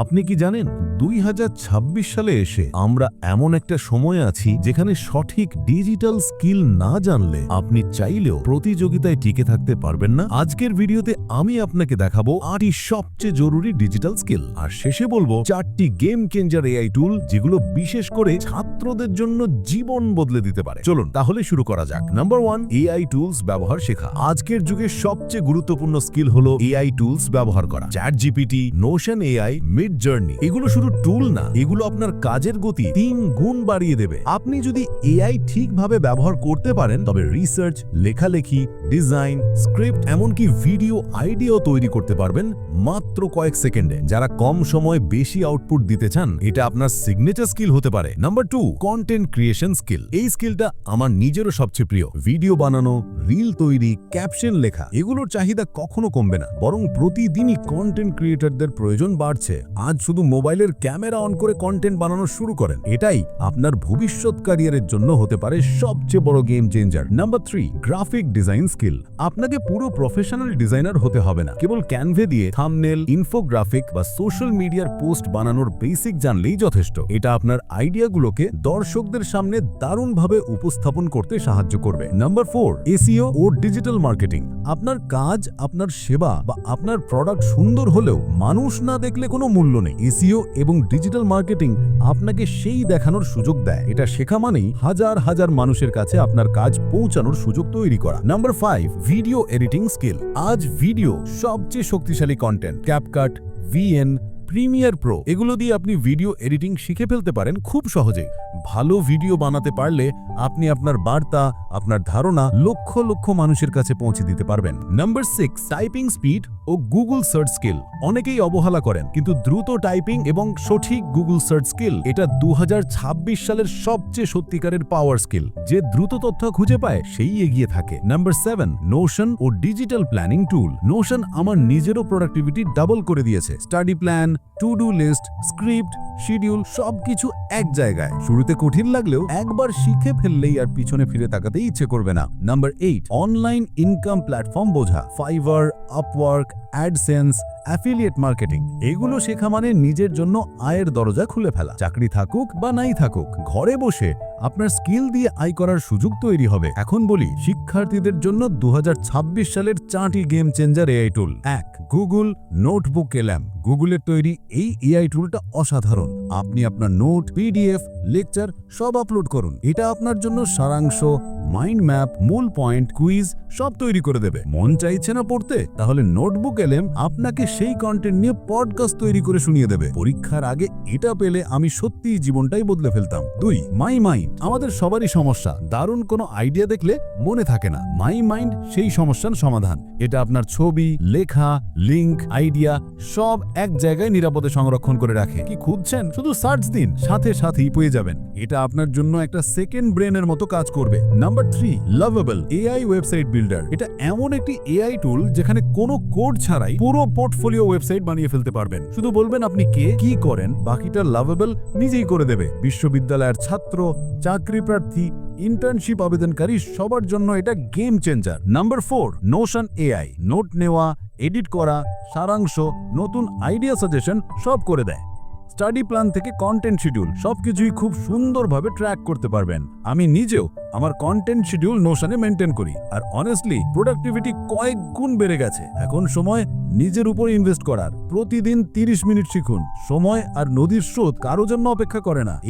আপনি কি জানেন, দুই হাজার ছাব্বিশ সালে এসে আমরা এমন একটা সময় আছি যেখানে সঠিক ডিজিটাল স্কিল না জানলে আপনি চাইলেও প্রতিযোগিতায় টিকে থাকতে পারবেন না। আজকের ভিডিওতে আমি আপনাকে দেখাবো আটটি সবচেয়ে জরুরি ডিজিটাল স্কিল। আর শেষে বলব, চারটি গেম চেঞ্জার এআই টুল যেগুলো বিশেষ করে ছাত্রদের জন্য জীবন বদলে দিতে পারে। চলুন, তাহলে শুরু করা যাক। নাম্বার ওয়ান, এআই টুলস ব্যবহার শেখা। আজকের যুগে সবচেয়ে গুরুত্বপূর্ণ স্কিল হলো এআই টুলস ব্যবহার করা। ChatGPT, Notion AI Midjourney এগুলো শুধু টুল না, এগুলো আপনার কাজের গতি তিন গুণ বাড়িয়ে দেবে। আপনি যদি এআই ঠিকভাবে ব্যবহার করতে পারেন, তবে রিসার্চ লেখালেখি ডিজাইন স্ক্রিপ্ট এমনকি ভিডিও আইডিয়াও তৈরি করতে পারবেন মাত্র কয়েক সেকেন্ডে। যারা কম সময়ে বেশি আউটপুট দিতে চান, এটা আপনার সিগনেচার স্কিল হতে পারে। Number two content creation skill এই স্কিলটা আমার নিজেরও সবচেয়ে প্রিয়। ভিডিও বানানো রিল তৈরি, ক্যাপশন লেখা, এগুলোর চাহিদা কখনো কমবে না। বরং প্রতিদিনই কন্টেন্ট ক্রিয়েটরদের প্রয়োজন বাড়ছে। আজ শুধু মোবাইলের ক্যামেরা অন করে কন্টেন্ট বানানো শুরু করেন। এটাই আপনার ভবিষ্যৎ ক্যারিয়ারের জন্য হতে পারে সবচেয়ে বড় game changer number three graphic design skill আপনাকে পুরো প্রফেশনাল ডিজাইনার হতে হবে না। কেবল ক্যানভে দিয়ে থামনেল ইনফোগ্রাফিক বা সোশ্যাল মিডিয়ার পোস্ট বানানোর বেসিক জানলেই যথেষ্ট। এটা আপনার আইডিয়াগুলোকে দর্শকদের সামনে দারুণভাবে উপস্থাপন করতে সাহায্য করবে। নাম্বার ফোর এসিও ও ডিজিটাল মার্কেটিং। আপনার কাজ, আপনার সেবা বা আপনার প্রোডাক্ট সুন্দর হলেও মানুষ না দেখলে কোনো মূল্য নেই। এসিও এবং ডিজিটাল মার্কেটিং আপনাকে সেই দেখানোর সুযোগ দেয়। এটা শেখা মানেই হাজার হাজার মানুষের কাছে আপনার কাজ পৌঁছানোর সুযোগ তৈরি করা। Number five video editing skill আজ ভিডিও সবচেয়ে শক্তিশালী content CapCut VN Premiere Pro এগুলো দিয়ে আপনি ভিডিও এডিটিং শিখে ফেলতে পারেন খুব সহজে ভালো ভিডিও বানাতে পারলে আপনি আপনার বার্তা, আপনার ধারণা লক্ষ লক্ষ মানুষের কাছে পৌঁছে দিতে পারবেন। নাম্বার সিক্স টাইপিং স্পিড ও গুগল সার্চ স্কিল অনেকেই অবহেলা করেন, কিন্তু দ্রুত টাইপিং এবং সঠিক গুগল সার্চ স্কিল এটা দু হাজার ছাব্বিশ সালের সবচেয়ে সত্যিকারের পাওয়ার স্কিল যে দ্রুত তথ্য খুঁজে পায়, সেই এগিয়ে থাকে। নাম্বার সেভেন নোশন ও ডিজিটাল প্ল্যানিং টুল নোশন আমার নিজেরও প্রোডাক্টিভিটি ডাবল করে দিয়েছে। Study plan to do list script schedule সবকিছু এক জায়গায়। শুরুতে কঠিন লাগলেও একবার শিখে ফেললেই আর পিছনে ফিরে তাকাতে ইচ্ছে করবে না। Number eight online income platform বোঝা। Fiverr Upwork AdSense affiliate marketing এগুলো শেখা মানে নিজের জন্য আয়ের দরজা খুলে ফেলা। চাকরি থাকুক বা নাই থাকুক, ঘরে বসে আপনার স্কিল দিয়ে আয় করার সুযোগ তৈরি হবে। এখন বলি, শিক্ষার্থীদের জন্য দু সালের চারটি গেম চেঞ্জার এআই টুল এক গুগল নোটবুক এলাম গুগলের তৈরি এই এআই টুলটা অসাধারণ। আপনি আপনার নোট পিডিএফ লেকচার সব আপলোড করুন। এটা আপনার জন্য সারাংশ মাইন্ড ম্যাপ মূল পয়েন্ট কুইজ সব তৈরি করে দেবে। মন চাইছে না পড়তে, তাহলে নোটবুক এলেম আপনাকে সেই কন্টেন্ট নিয়ে পডকাস্ট তৈরি করে শুনিয়ে দেবে। পরীক্ষার আগে এটা পেলে আমি সত্যিই জীবনটাই বদলে ফেলতাম। দুই মাই মাইন্ড আমাদের সবারই সমস্যা। দারুণ কোনো আইডিয়া দেখলে মনে থাকে না। মাই মাইন্ড সেই সমস্যার সমাধান। এটা আপনার ছবি, লেখা লিংক আইডিয়া সব এক জায়গায় নিরাপদে সংরক্ষণ করে রাখে। কি খুঁজছেন? শুধু সার্চ দিন, সাথে সাথেই পেয়ে যাবেন। এটা আপনার জন্য একটা সেকেন্ড ব্রেনের মতো কাজ করবে। Number three Lovable AI website builder এটা এমন একটি এআই টুল যেখানে কোনো কোড ছাড়াই পুরো পোর্টফোলিও ওয়েবসাইট বানিয়ে ফেলতে পারবেন। শুধু বলবেন আপনি কে, কি করেন, বাকিটা লাভেবল নিজেই করে দেবে। বিশ্ববিদ্যালয়ের ছাত্র, চাকরি প্রার্থী ইন্টার্নশিপ আবেদনকারী, সবার জন্য এটা game changer number four Notion AI note নেওয়া এডিট করা, সারাংশ, নতুন আইডিয়া সাজেশন সব করে দেয়। স্টাডি প্ল্যান থেকে কন্টেন্ট শিডিউল, সবকিছুই খুব সুন্দরভাবে ট্র্যাক করতে পারবেন। আমি নিজেও আমার কন্টেন্ট শিডিউল নোশানে মেনটেন করি। আর অনেস্টলি প্রোডাক্টিভিটি কয়েক গুণ বেড়ে গেছে। এখন সময় নিজের উপর ইনভেস্ট করার। প্রতিদিন তিরিশ মিনিট শিখুন। সময় আর নদীর স্রোত কারও জন্য অপেক্ষা করে না।